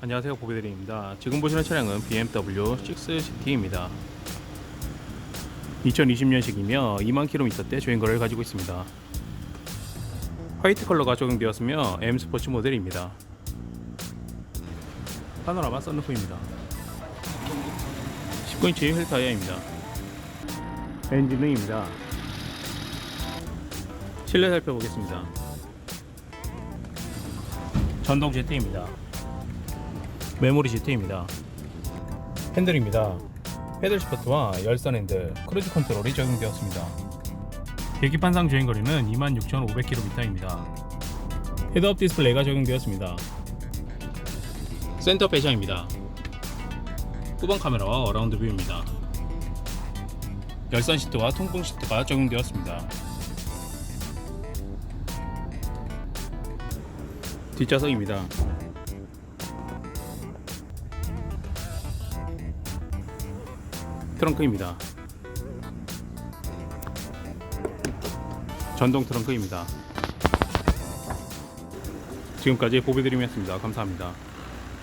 안녕하세요 보배드림입니다. 지금 보시는 차량은 BMW 6GT입니다. 2020년식이며 2만 킬로미터대 주행거리를 가지고 있습니다. 화이트 컬러가 적용되었으며 M 스포츠 모델입니다. 파노라마 썬루프입니다. 19인치 휠 타이어입니다. 엔진등입니다. 실내 살펴보겠습니다. 전동 제트입니다 메모리 시트입니다. 핸들입니다. 패들 시프트와 열선 핸들, 크루즈 컨트롤이 적용되었습니다. 계기판상 주행거리는 26,500km입니다. 헤드업 디스플레이가 적용되었습니다. 센터 배셔입니다. 후방 카메라와 어라운드 뷰입니다. 열선 시트와 통풍 시트가 적용되었습니다. 뒷좌석입니다. 트렁크입니다. 전동 트렁크입니다. 지금까지 보배드림이었습니다. 감사합니다.